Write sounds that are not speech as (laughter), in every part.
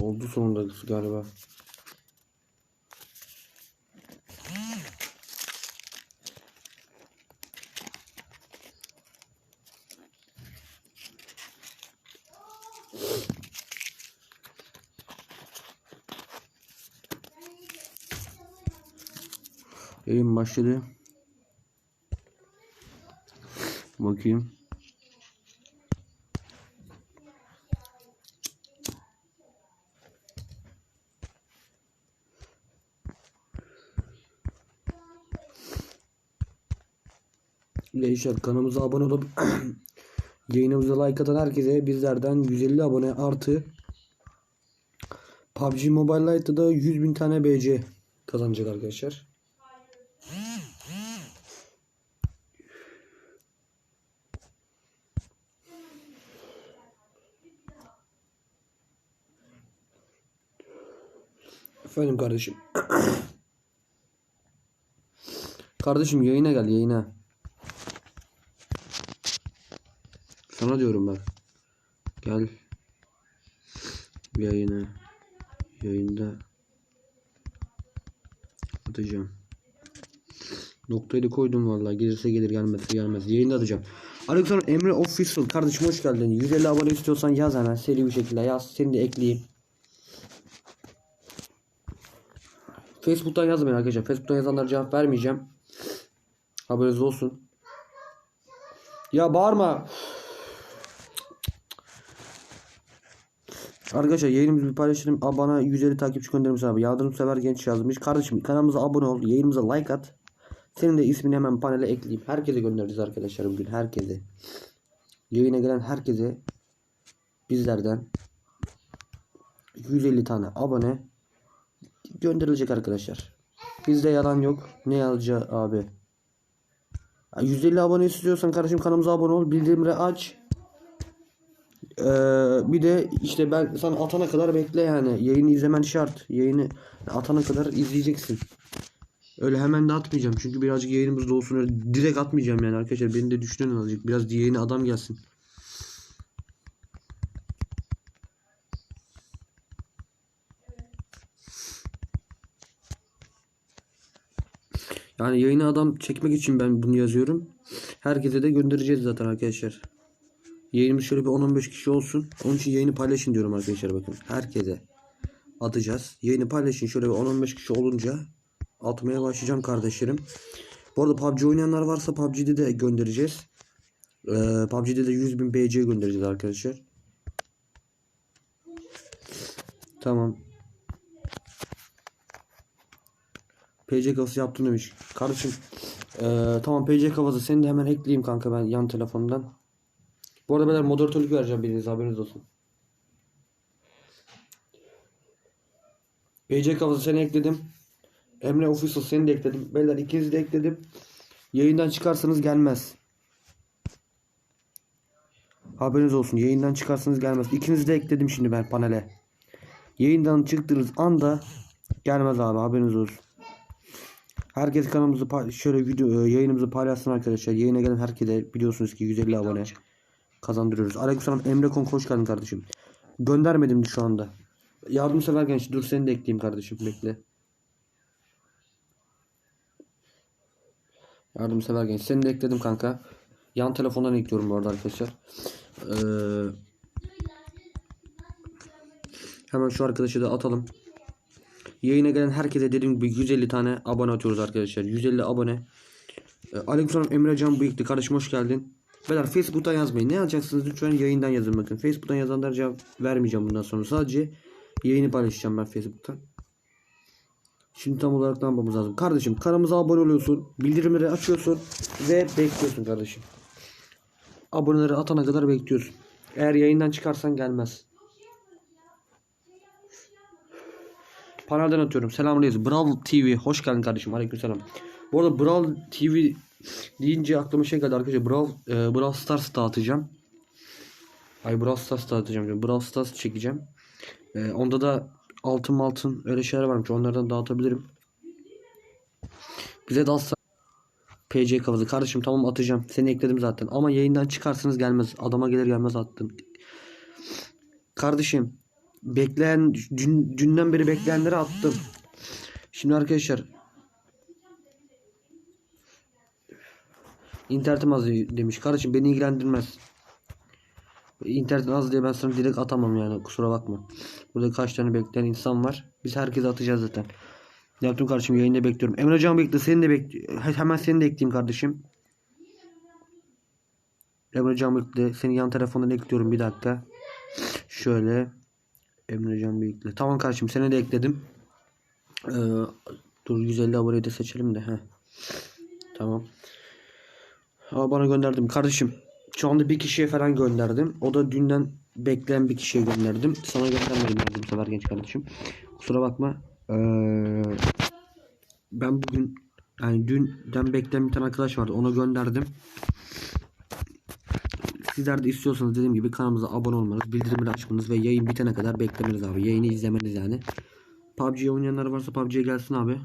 Oldu sonunda galiba. Yayın başladı. Bakayım. Gençler kanalımıza abone olup (clears throat) yayınımıza like atan herkese bizlerden 150 abone artı PUBG Mobile Lite'da da 100.000 tane BC kazanacak arkadaşlar. Efendim kardeşim. (clears throat) kardeşim yayına gel yayına. Sana diyorum bak. Gel. Yayına. Yayında. Atacağım. Noktayı koydum vallahi. Gelirse gelir gelmezse gelmez. Yayında atacağım. Aleykümselam Emre Official. Kardeşim hoş geldin. 150 abone istiyorsan yaz hemen. Seri bir şekilde yaz. Seni de ekleyeyim. Facebook'tan yazmayın arkadaşlar. Facebook'tan yazanlara cevap vermeyeceğim. Haberiniz olsun. Ya bağırma. Arkadaşlar yayınımızı bir paylaşalım. Aa, Bana 150 takipçi göndermiş abi. Yardımsever genç yazmış. Kardeşim kanalımıza abone ol. Yayınımıza like at. Senin de ismini hemen panele ekleyeyim. Herkese göndereceğiz arkadaşlar bugün. Herkese. Yayına gelen herkese bizlerden 150 tane abone gönderilecek arkadaşlar. Bizde yalan yok. Ne yazacak abi? Ya 150 abone istiyorsan kardeşim kanalımıza abone ol. Bildirimleri aç. Ee, bir de işte ben sana atana kadar bekle yani. Yayını izlemen şart. Yayını atana kadar izleyeceksin. Öyle hemen de atmayacağım. Çünkü birazcık yayınımız da. Öyle direkt atmayacağım yani arkadaşlar. Beni de düşünün azıcık. Biraz yayına adam gelsin. Yani yayına adam çekmek için ben bunu yazıyorum. Herkese de göndereceğiz zaten arkadaşlar. Yayınımız şöyle bir 10-15 kişi olsun. Onun için yayını paylaşın diyorum arkadaşlar bakın. Herkese atacağız. Yayını paylaşın şöyle bir 10-15 kişi olunca atmaya başlayacağım kardeşlerim. Bu arada PUBG oynayanlar varsa PUBG'de de göndereceğiz. Ee, PUBG'de de 100.000 BC göndereceğiz arkadaşlar. Tamam. PC kafası yaptım demiş. Kardeşim ee, tamam PC kafası seni de hemen ekleyeyim kanka ben yan telefondan. Bu arada beyler moderatörlük vereceğim birinize haberiniz olsun. PC kafası seni ekledim. Emre Official seni de ekledim. Beyler ikinizi de ekledim. Yayından çıkarsanız gelmez. Haberiniz olsun. Yayından çıkarsanız gelmez. İkinizi de ekledim şimdi ben panele. Yayından çıktığınız anda gelmez abi haberiniz olsun. Herkes kanalımızı şöyle video e, yayınımızı paylaşsın arkadaşlar. Yayına gelen herkese biliyorsunuz ki 150 abone kazandırıyoruz. Aleykümselam Emre Konk hoş geldin kardeşim. Göndermedim şu anda. Yardımsever genç dur seni de ekleyeyim kardeşim bekle. Yardımsever genç seni de ekledim kanka. Yan telefondan ekliyorum bu arada arkadaşlar. Ee, hemen şu arkadaşı da atalım. Yayına gelen herkese dediğim gibi 150 tane abone atıyoruz arkadaşlar. 150 abone. Ee, Aleykümselam Emrecan Bıyıklı kardeşim hoş geldin. Beyler Facebook'tan yazmayın. Ne yazacaksınız lütfen yayından yazın bakın. Facebook'tan yazanlara cevap vermeyeceğim bundan sonra. Sadece yayını paylaşacağım ben Facebook'tan. Şimdi tam olarak ne yapmamız lazım? Kardeşim kanalımıza abone oluyorsun. Bildirimleri açıyorsun. Ve bekliyorsun kardeşim. Aboneleri atana kadar bekliyorsun. Eğer yayından çıkarsan gelmez. Panelden atıyorum. Selamünaleyküm. Brawl TV. Hoş geldin kardeşim. Aleykümselam. Bu arada Brawl TV deyince aklıma şey geldi arkadaşlar. Brawl, e, Brawl Stars dağıtacağım. Ay Brawl Stars dağıtacağım. Brawl Stars çekeceğim. E, onda da altın altın öyle şeyler varmış. Onlardan dağıtabilirim. Bize de alsa PC kafası. Kardeşim tamam atacağım. Seni ekledim zaten. Ama yayından çıkarsınız gelmez. Adama gelir gelmez attım. Kardeşim bekleyen dün, dünden beri bekleyenleri attım. Şimdi arkadaşlar internetim az demiş. Kardeşim beni ilgilendirmez. İnternetin az diye ben sana direkt atamam yani kusura bakma. Burada kaç tane bekleyen insan var. Biz herkese atacağız zaten. Yaptım kardeşim yayında bekliyorum. Emre Can bekle seni de bekliyorum. Hemen seni de ekleyeyim kardeşim. Emre Can bekle. Seni yan telefondan ekliyorum bir dakika. Şöyle. Emre Can bekle. Tamam kardeşim seni de ekledim. Ee, dur 150 aboneyi de seçelim de. Heh. Tamam. Ama bana gönderdim. Kardeşim şu anda bir kişiye falan gönderdim. O da dünden bekleyen bir kişiye gönderdim. Sana göndermedim yani bu sefer genç kardeşim. Kusura bakma. Ee, ben bugün yani dünden bekleyen bir tane arkadaş vardı. Ona gönderdim. Sizler de istiyorsanız dediğim gibi kanalımıza abone olmanız, bildirimleri açmanız ve yayın bitene kadar beklemeniz abi. Yayını izlemeniz yani. PUBG'ye oynayanlar varsa PUBG'ye gelsin abi.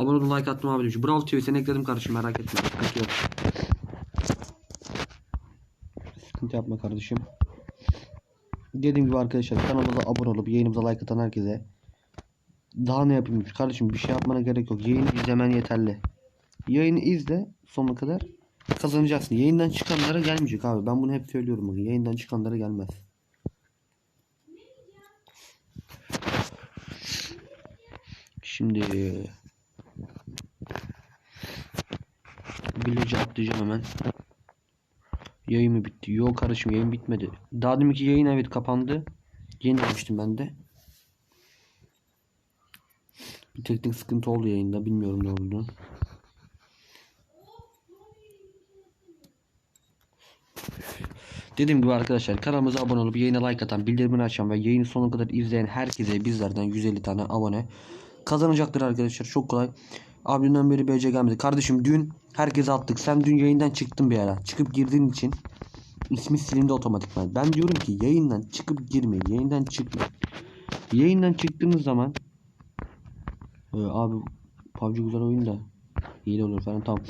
Abone olun like attım abi demiş. Brawl TV seni ekledim kardeşim merak etme. Sıkıntı yok. Sıkıntı yapma kardeşim. Dediğim gibi arkadaşlar kanalımıza abone olup yayınımıza like atan herkese daha ne yapayım kardeşim bir şey yapmana gerek yok. Yayını izlemen yeterli. Yayını izle sonuna kadar kazanacaksın. Yayından çıkanlara gelmeyecek abi. Ben bunu hep söylüyorum bakın. Yayından çıkanlara gelmez. Şimdi Village atlayacağım hemen. Yayın mı bitti? Yok kardeşim yayın bitmedi. Daha deminki yayın evet kapandı. Yeni demiştim ben de. Bir teknik sıkıntı oldu yayında. Bilmiyorum ne oldu. Dediğim gibi arkadaşlar kanalımıza abone olup yayına like atan, bildirimini açan ve yayını sonuna kadar izleyen herkese bizlerden 150 tane abone kazanacaktır arkadaşlar. Çok kolay. Abimden beri BC gelmedi. Kardeşim dün herkese attık. Sen dün yayından çıktın bir ara. Çıkıp girdiğin için ismi silindi otomatikman. Ben diyorum ki yayından çıkıp girmeyin. Yayından çıkma. Yayından çıktığınız zaman ee, abi PUBG güzel oyun da iyi olur falan tamam.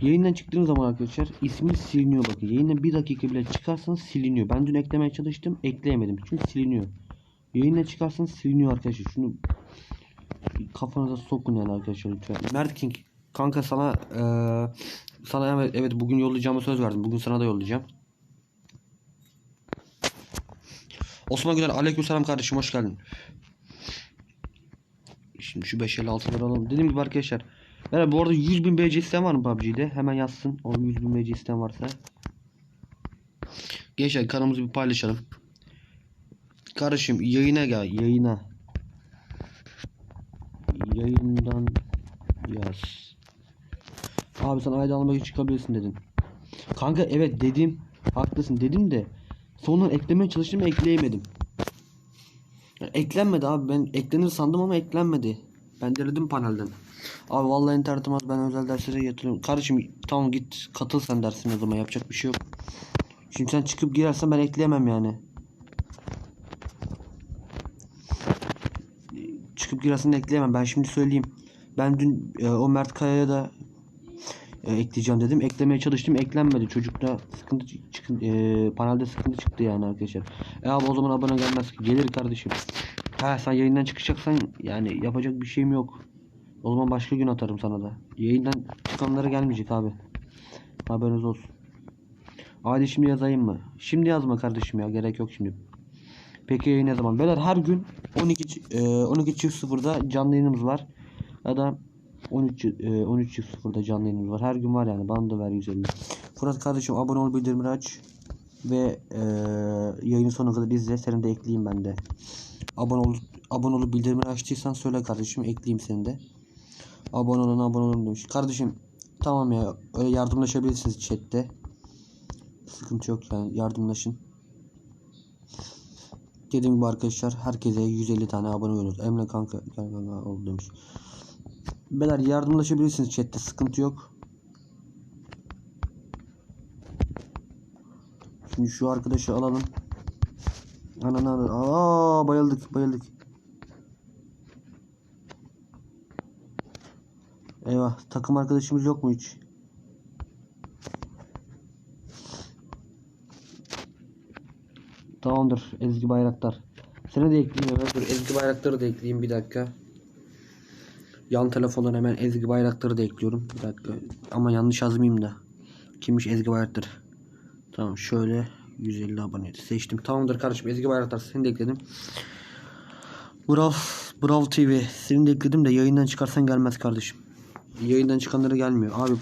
Yayından çıktığınız zaman arkadaşlar ismi siliniyor bakın. Yayından bir dakika bile çıkarsanız siliniyor. Ben dün eklemeye çalıştım ekleyemedim. Çünkü siliniyor. Yayından çıkarsanız siliniyor arkadaşlar. Şunu kafanıza sokun yani arkadaşlar lütfen. Mert King kanka sana eee, sana evet, evet bugün yollayacağımı söz verdim. Bugün sana da yollayacağım. Osman Güler aleykümselam kardeşim hoş geldin. Şimdi şu 556'ları alalım. Dediğim gibi arkadaşlar. Merhaba bu arada 100 bin BC isteyen var mı PUBG'de? Hemen yazsın. O 100 bin BC isteyen varsa. Gençler kanalımızı bir paylaşalım. Kardeşim yayına gel yayına. Yayından yaz. Abi sen ayda almak çıkabilirsin dedin. Kanka evet dedim. Haklısın dedim de sonradan eklemeye çalıştım ekleyemedim. Eklenmedi abi ben eklenir sandım ama eklenmedi. Ben denedim panelden. Abi vallahi internetim az ben özel derslere yatırıyorum. Kardeşim tamam git katıl sen dersine o zaman yapacak bir şey yok. Şimdi sen çıkıp girersen ben ekleyemem yani. Çıkıp girersen ekleyemem. Ben şimdi söyleyeyim. Ben dün e, o Mert Kaya'ya da e, ekleyeceğim dedim. Eklemeye çalıştım. Eklenmedi. Çocukta sıkıntı çıkın e, panelde sıkıntı çıktı yani arkadaşlar. E abi o zaman abone gelmez ki. Gelir kardeşim. Ha sen yayından çıkacaksan yani yapacak bir şeyim yok. O zaman başka gün atarım sana da. Yayından çıkanlara gelmeyecek abi. Haberiniz olsun. Hadi şimdi yazayım mı? Şimdi yazma kardeşim ya. Gerek yok şimdi. Peki ne zaman? Beyler her gün 12 e, 12 çift sıfırda canlı yayınımız var. Ya da 13 e, 13 çift sıfırda canlı yayınımız var. Her gün var yani. Bana da ver 150. Fırat kardeşim abone ol bildirimleri aç. Ve e, yayının sonuna kadar izle. Seni de ekleyeyim ben de. Abone ol abone olup bildirimleri açtıysan söyle kardeşim ekleyeyim seni de. Abone olun abone olun demiş. Kardeşim tamam ya öyle yardımlaşabilirsiniz chatte. Sıkıntı yok yani yardımlaşın. Dediğim gibi arkadaşlar herkese 150 tane abone oluyoruz. Emre kanka kanka oldu demiş. Beyler yardımlaşabilirsiniz chatte sıkıntı yok. Şimdi şu arkadaşı alalım. Ananı ananı. Aa bayıldık bayıldık. Eyvah takım arkadaşımız yok mu hiç? Tamamdır Ezgi Bayraktar. Seni de ekleyeyim hemen. Dur Ezgi Bayraktar'ı da ekleyeyim bir dakika. Yan telefondan hemen Ezgi Bayraktar'ı da ekliyorum. Bir dakika. Ama yanlış yazmayayım da. Kimmiş Ezgi Bayraktar? Tamam şöyle 150 abone seçtim. Tamamdır kardeşim Ezgi Bayraktar seni de ekledim. Brav, Brav TV seni de ekledim de yayından çıkarsan gelmez kardeşim. Yayından çıkanları gelmiyor. Abi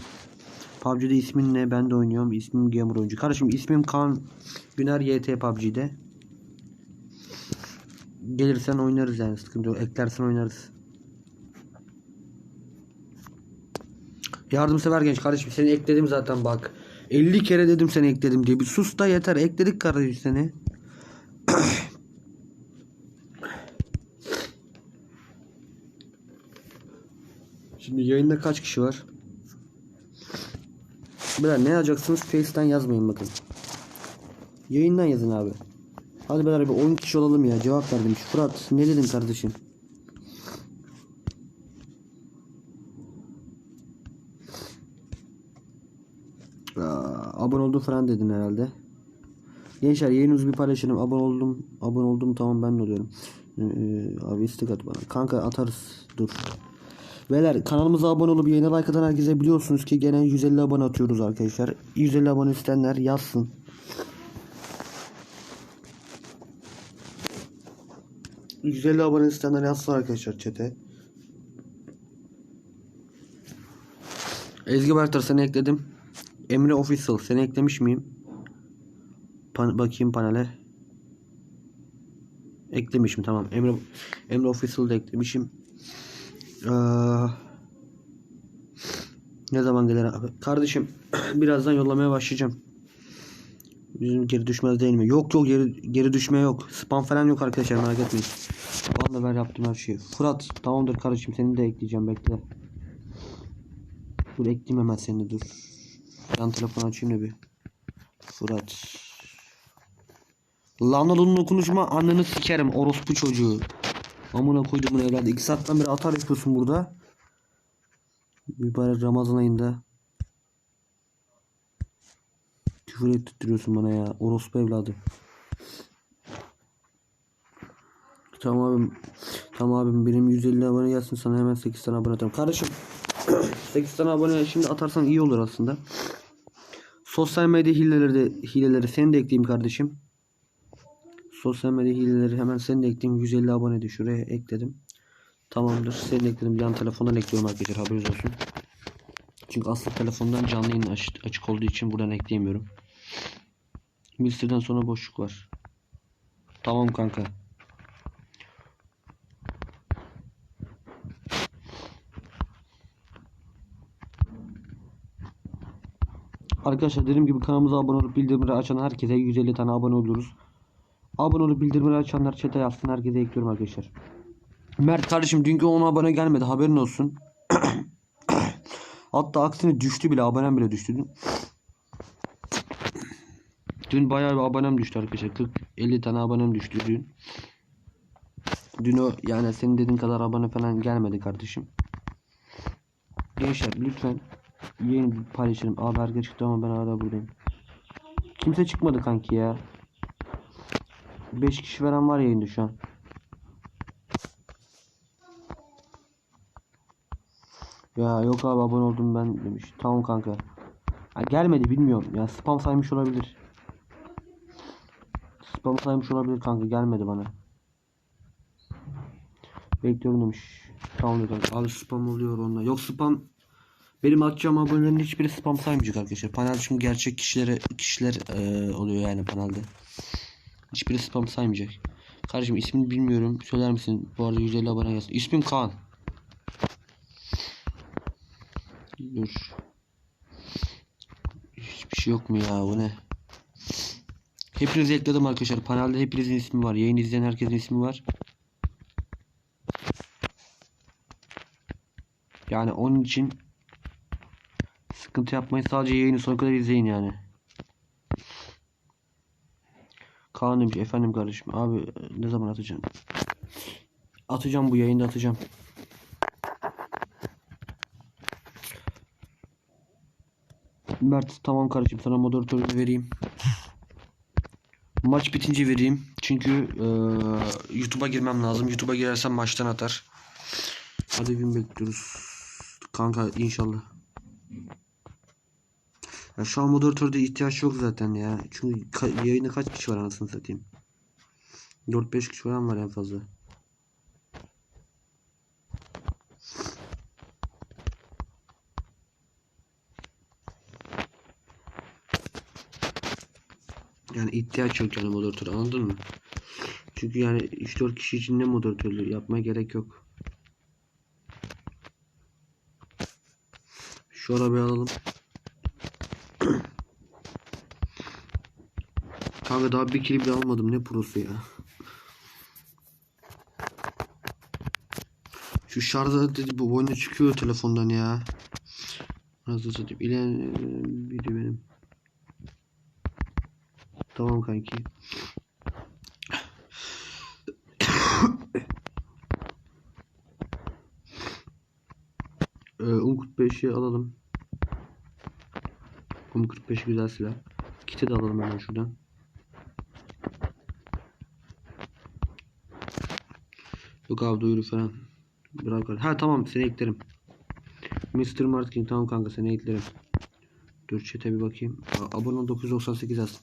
PUBG'de ismin ne? Ben de oynuyorum. İsmim Gamer Oyuncu. Kardeşim ismim Kaan Güner YT PUBG'de. Gelirsen oynarız yani sıkıntı yok. Eklersen oynarız. Yardımsever genç kardeşim seni ekledim zaten bak. 50 kere dedim seni ekledim diye. Bir sus da yeter. Ekledik kardeşim seni. (clears throat) Şimdi yayında kaç kişi var? Beyler ne yazacaksınız? Face'ten yazmayın bakın. Yayından yazın abi. Hadi beyler bir 10 kişi olalım ya. Cevap ver demiş. Fırat ne dedin kardeşim? Aa, abone oldum falan dedin herhalde. Gençler yayınımızı bir paylaşalım. Abone oldum. Abone oldum tamam ben de oluyorum. Ee, abi istek at bana. Kanka atarız. Dur. Beyler kanalımıza abone olup yayına like atan herkese biliyorsunuz ki gene 150 abone atıyoruz arkadaşlar. 150 abone isteyenler yazsın. ...150 abone isteyenler yazsın arkadaşlar çete. Ezgi Bertar seni ekledim. Emre Official seni eklemiş miyim? Pan- bakayım panele. Eklemişim tamam. Emre Emre Official'ı da eklemişim. Ee, ne zaman gelir abi? Kardeşim (clears throat) birazdan yollamaya başlayacağım. Bizim geri düşmez değil mi? Yok yok geri, geri düşme yok. Spam falan yok arkadaşlar merak etmeyin. Vallahi ben yaptım her şeyi. Fırat tamamdır kardeşim seni de ekleyeceğim bekle. Dur ekleyeyim hemen seni dur. Yan telefonu açayım da bir. Fırat. Lan oğlum konuşma anneni sikerim orospu çocuğu. Amına koydum bunu evladı. 2 saatten beri atar yapıyorsun burada. Mübarek Ramazan ayında. Küfür ettiriyorsun bana ya. Orospu evladı. Tamam abim. Tamam abim benim 150 abone gelsin sana hemen 8 tane abone atarım. Kardeşim (clears throat) 8 tane abone şimdi atarsan iyi olur aslında. Sosyal medya hileleri de hileleri seni de ekleyeyim kardeşim. Sosyal medya hileleri hemen seni de ekleyeyim. 150 abone de şuraya ekledim. Tamamdır. Seni ekledim. Yan telefondan ekliyorum arkadaşlar. Haberiniz olsun. Çünkü aslı telefondan canlı yayın aç- açık olduğu için buradan ekleyemiyorum. Bilsirden sonra boşluk var. Tamam kanka. Arkadaşlar dediğim gibi kanalımıza abone olup bildirimleri açan herkese 150 tane abone oluruz. Abone olup bildirimleri açanlar chat'e yazsın. Herkese ekliyorum arkadaşlar. Mert kardeşim dünkü 10 abone gelmedi. Haberin olsun. (coughs) Hatta aksine düştü bile. Abonem bile düştü. Dün, dün bayağı bir abonem düştü arkadaşlar. 40-50 tane abonem düştü dün. Dün o yani senin dediğin kadar abone falan gelmedi kardeşim. Gençler lütfen yayın paylaşalım. Abi herkes çıktı ama ben hala buradayım. Kimse çıkmadı kanki ya. 5 kişi veren var yayında şu an. Ya yok abi abone oldum ben demiş. Tamam kanka. Ha, gelmedi bilmiyorum. Ya spam saymış olabilir. Spam saymış olabilir kanka gelmedi bana. Bekliyorum demiş. Tamam diyor kanka. Abi spam oluyor onda. Yok spam benim atacağım abonelerin hiçbiri spam saymayacak arkadaşlar. Panel çünkü gerçek kişilere kişiler eee, oluyor yani panelde. Hiçbiri spam saymayacak. Kardeşim ismini bilmiyorum. Söyler misin? Bu arada 150 abone gelsin. İsmim Kaan. Dur. Hiçbir şey yok mu ya bu ne? Hepinizi ekledim arkadaşlar. Panelde hepinizin ismi var. Yayın izleyen herkesin ismi var. Yani onun için sıkıntı yapmayın. Sadece yayını sonuna kadar izleyin yani. Kaan demiş efendim kardeşim. Abi e, ne zaman atacağım? Atacağım bu yayında atacağım. Mert tamam kardeşim sana moderatörünü vereyim. Maç bitince vereyim. Çünkü eee, YouTube'a girmem lazım. YouTube'a girersem maçtan atar. Hadi gün bekliyoruz. Kanka inşallah. Ya şu an moderatörde ihtiyaç yok zaten ya. Çünkü ka- yayında kaç kişi var anasını satayım. 4-5 kişi falan var en fazla. Yani ihtiyaç yok yani moderatör anladın mı? Çünkü yani 3-4 kişi için ne moderatörlüğü yapmaya gerek yok. Şu arabayı alalım. Kanka daha bir kili bile almadım ne prosu ya. Şu şarj aleti bu boyuna çıkıyor telefondan ya. Nasıl satayım? İlen biri benim. Tamam kanki. Ee, Um 45'i alalım. Um 45 güzel silah. Kiti de alalım hemen şuradan. Yok abi duyuru falan. Bırak. Ha tamam seni eklerim. Mr. Martin tamam kanka seni eklerim. Dur chat'e bir bakayım. A- Abone ol 998 yazsın.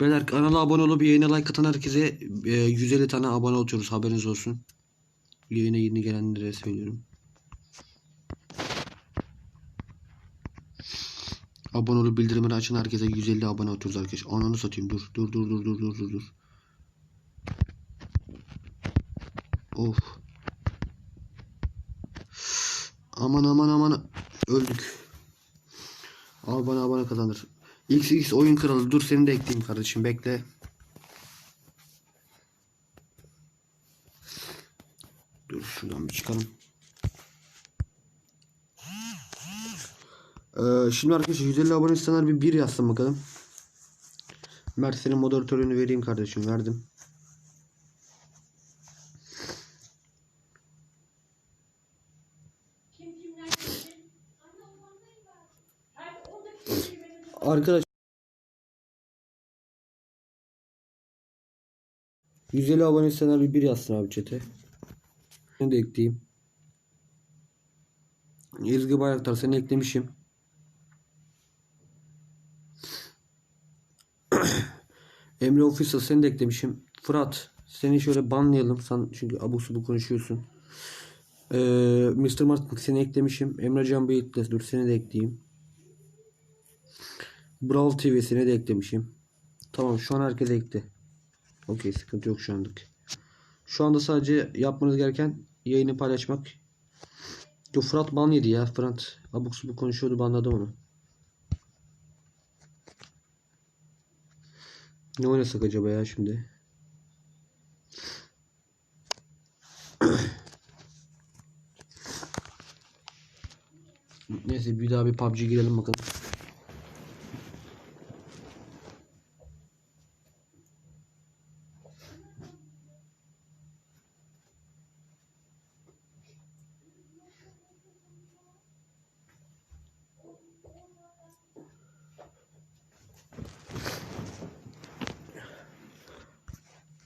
Beyler kanala abone olup yayına like atan herkese e, 150 tane abone atıyoruz haberiniz olsun. Yayına yeni gelenlere söylüyorum. Abone olup bildirimleri açın herkese 150 abone atıyoruz arkadaşlar. Ananı satayım dur dur dur dur dur dur dur dur. Of. Aman aman aman öldük. Al bana abone kazandır. XX oyun kralı dur seni de ekleyeyim kardeşim bekle. Dur şuradan bir çıkalım. Ee, şimdi arkadaşlar 150 abone isteyenler bir bir yazsın bakalım. Mert senin moderatörünü vereyim kardeşim verdim. Kim kimler gitsin? Anne ormandayım ben. Hadi oradaki şeyi benim Arkadaş 150 abone bir bir yazsın abi chat'e. Seni de ekleyeyim. Ezgi Bayraktar seni eklemişim. (coughs) Emre Official seni de eklemişim. Fırat seni şöyle banlayalım. Sen çünkü abuk subuk konuşuyorsun. Ee, Mr. Martin seni eklemişim. Emre Can Beyit'le dur seni de ekleyeyim. Brawl TV'sine de eklemişim. Tamam şu an herkes ekli. Okey sıkıntı yok şu anlık. Şu anda sadece yapmanız gereken yayını paylaşmak. Yo Fırat ban yedi ya. Fırat abuk subuk konuşuyordu banladım onu. Ne oynasak acaba ya şimdi? (clears throat) Neyse bir daha bir PUBG girelim bakalım.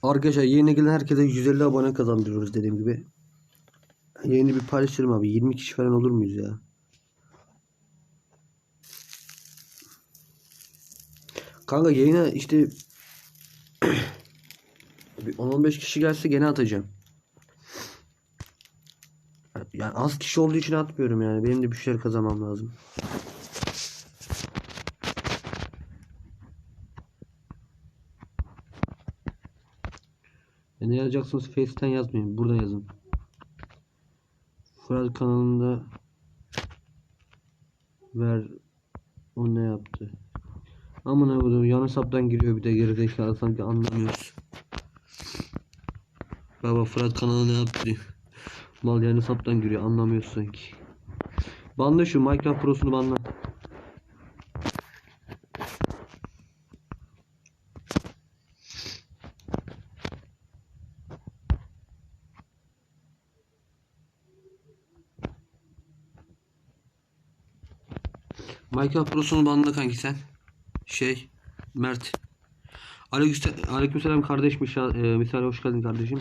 Arkadaşlar yeni gelen herkese 150 abone kazandırıyoruz dediğim gibi. Yayını bir paylaşırım abi. 20 kişi falan olur muyuz ya? Kanka yayına işte (clears throat) bir 10-15 kişi gelse gene atacağım. Yani az kişi olduğu için atmıyorum yani. Benim de bir şeyler kazanmam lazım. Ne yazacaksınız? Face'ten yazmayın. Burada yazın. Fırat kanalında ver o ne yaptı? Aman koyayım yan hesaptan giriyor bir de gerizekalı sanki anlamıyoruz. Baba Fırat kanalı ne yaptı. Mal yan hesaptan giriyor anlamıyorsun sanki. Banla şu Minecraft Pro'sunu banla. Minecraft Pro'sunu banla kanki sen. Şey Mert. Aleykümselam, kardeş Misal, e, Misal hoş geldin kardeşim.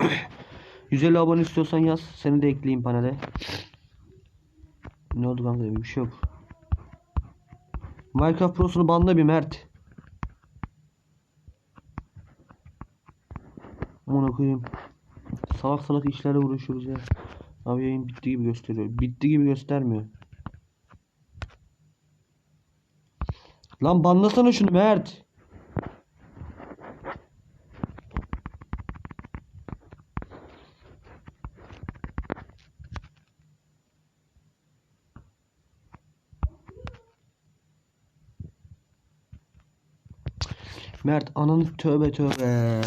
(coughs) 150 abone istiyorsan yaz. Seni de ekleyeyim panele. Ne oldu kanka? Bir şey yok. Minecraft Pro'sunu banla bir Mert. Amına koyayım. Salak salak işlerle uğraşıyoruz ya. Abi yayın bitti gibi gösteriyor. Bitti gibi göstermiyor. Lan banlasana şunu Mert. Mert ananı tövbe tövbe.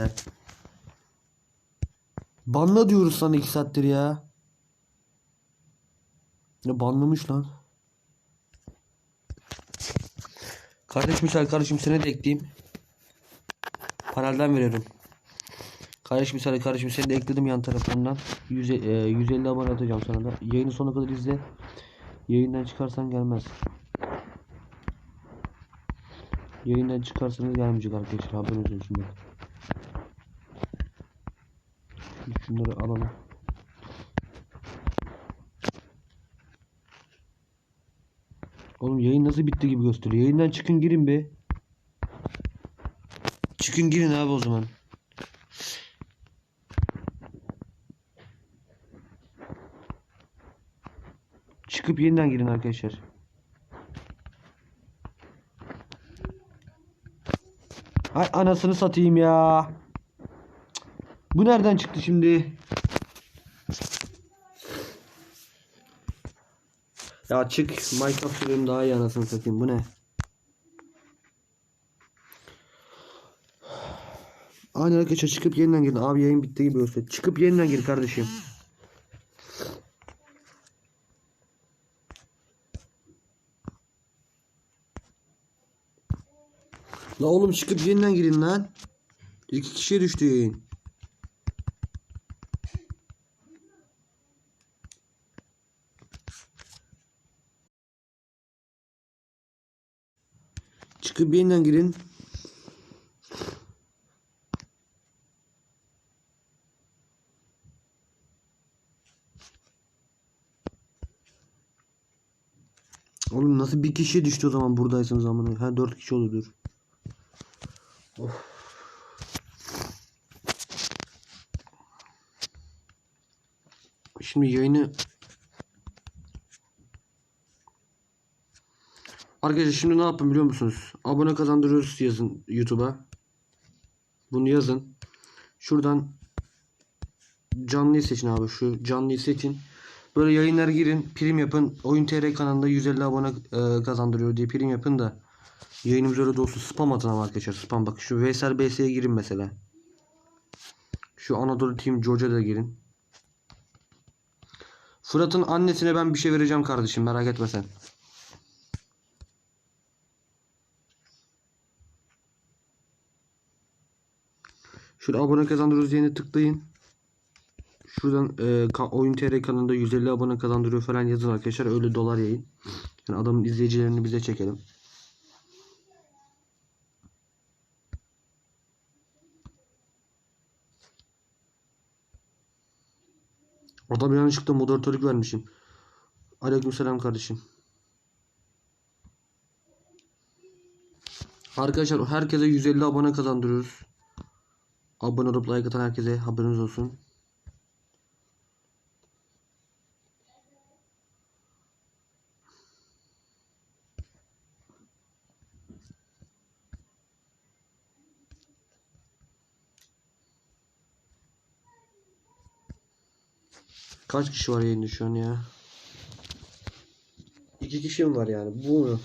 Banla diyoruz sana iki saattir ya. Ya banlamış lan. Kardeş misal kardeşim seni de ekleyeyim. Panelden veriyorum. Kardeş misal kardeşim seni de ekledim yan tarafından. 100, e, 150 abone atacağım sana da. Yayını sonuna kadar izle. Yayından çıkarsan gelmez. Yayından çıkarsanız gelmeyecek arkadaşlar haberiniz olsun bak. Şunları alalım. Oğlum yayın nasıl bitti gibi gösteriyor. Yayından çıkın girin be. Çıkın girin abi o zaman. Çıkıp yeniden girin arkadaşlar. Ay anasını satayım ya. Bu nereden çıktı şimdi? Ya çık Minecraft sürüyorum daha iyi anasını satayım bu ne? Aynen arkadaşlar çıkıp yeniden girin. Abi yayın bitti gibi gösteriyor. Çıkıp yeniden gir kardeşim. La oğlum çıkıp yeniden girin lan. İki kişiye düştü yayın. Çıkıp yeniden girin. Oğlum nasıl bir kişiye düştü o zaman buradaysanız amına. Ha dört kişi oluyordur. Şimdi yayını Arkadaşlar şimdi ne yapın biliyor musunuz? Abone kazandırıyoruz yazın YouTube'a. Bunu yazın. Şuradan canlıyı seçin abi. Şu canlıyı seçin. Böyle yayınlara girin. Prim yapın. Oyun TR kanalında 150 abone e, kazandırıyor diye prim yapın da. Yayınımız öyle de olsun. Spam atın ama arkadaşlar. Spam bak. Şu Veysel BS'ye girin mesela. Şu Anadolu Team George'a da girin. Fırat'ın annesine ben bir şey vereceğim kardeşim. Merak etme sen. Şurada abone kazandırıyoruz diyene tıklayın. Şuradan e, Oyun TR kanalında 150 abone kazandırıyor falan yazın arkadaşlar. Öyle dolar yayın. Yani adamın izleyicilerini bize çekelim. Adam yanlışlıkla moderatörlük vermişim. Aleykümselam kardeşim. Arkadaşlar herkese 150 abone kazandırıyoruz. Abone olup like atan herkese haberiniz olsun. Kaç kişi var yayında şu an ya? İki kişi mi var yani? Bu mu?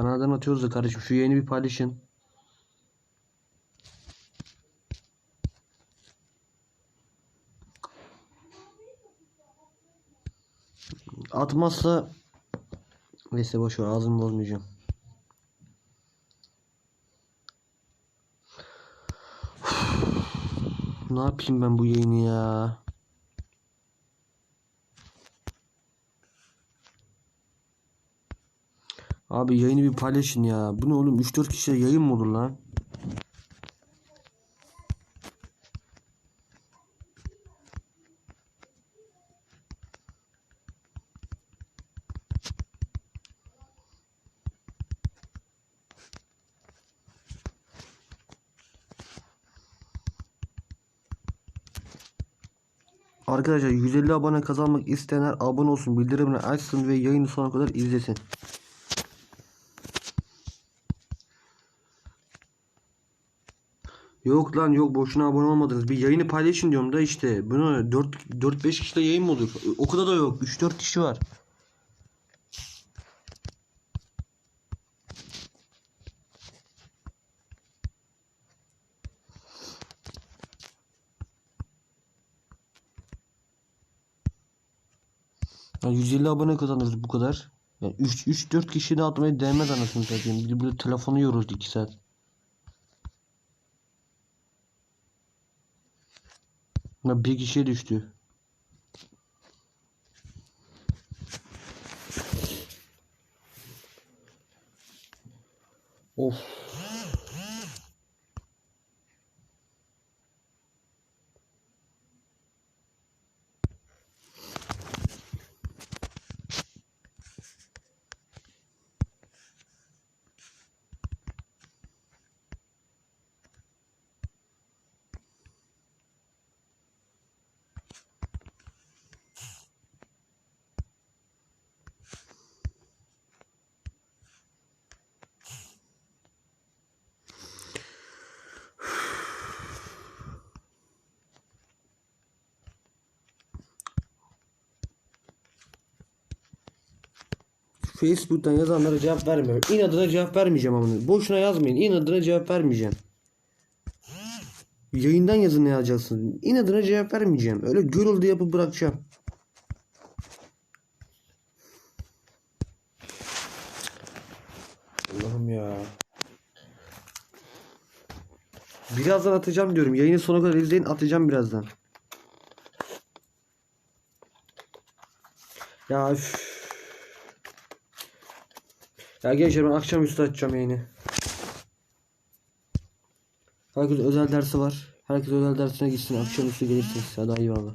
Panadan atıyoruz da kardeşim şu yayını bir paylaşın. Atmazsa neyse boş ver ağzımı bozmayacağım. Ne yapayım ben bu yayını ya? Abi yayını bir paylaşın ya. Bu ne oğlum 3-4 kişiye yayın mı olur lan? Arkadaşlar 150 abone kazanmak isteyenler abone olsun, bildirimleri açsın ve yayını sonuna kadar izlesin. Yok lan yok boşuna abone olmadınız. Bir yayını paylaşın diyorum da işte. Bunu 4 4 5 kişide yayın mı olur? O kadar da yok. 3 4 kişi var. Yani 150 abone kazanırız bu kadar. Yani 3 3 4 kişi de atmaya değmez anasını satayım. De burada telefonu yoruz 2 saat. Bir kişiye düştü. Of. Facebook'tan yazanlara cevap vermiyorum. İnadına cevap vermeyeceğim ama. Boşuna yazmayın. İnadına cevap vermeyeceğim. Yayından yazın ne yazacaksınız. İnadına cevap vermeyeceğim. Öyle gürültü yapıp bırakacağım. Allah'ım ya. Birazdan atacağım diyorum. Yayını sona kadar izleyin atacağım birazdan. Ya üf. Ya gençler ben akşamüstü açacağım yayını. Herkes özel dersi var. Herkes özel dersine gitsin. Akşamüstü gelirsiniz. Hadi eyvallah.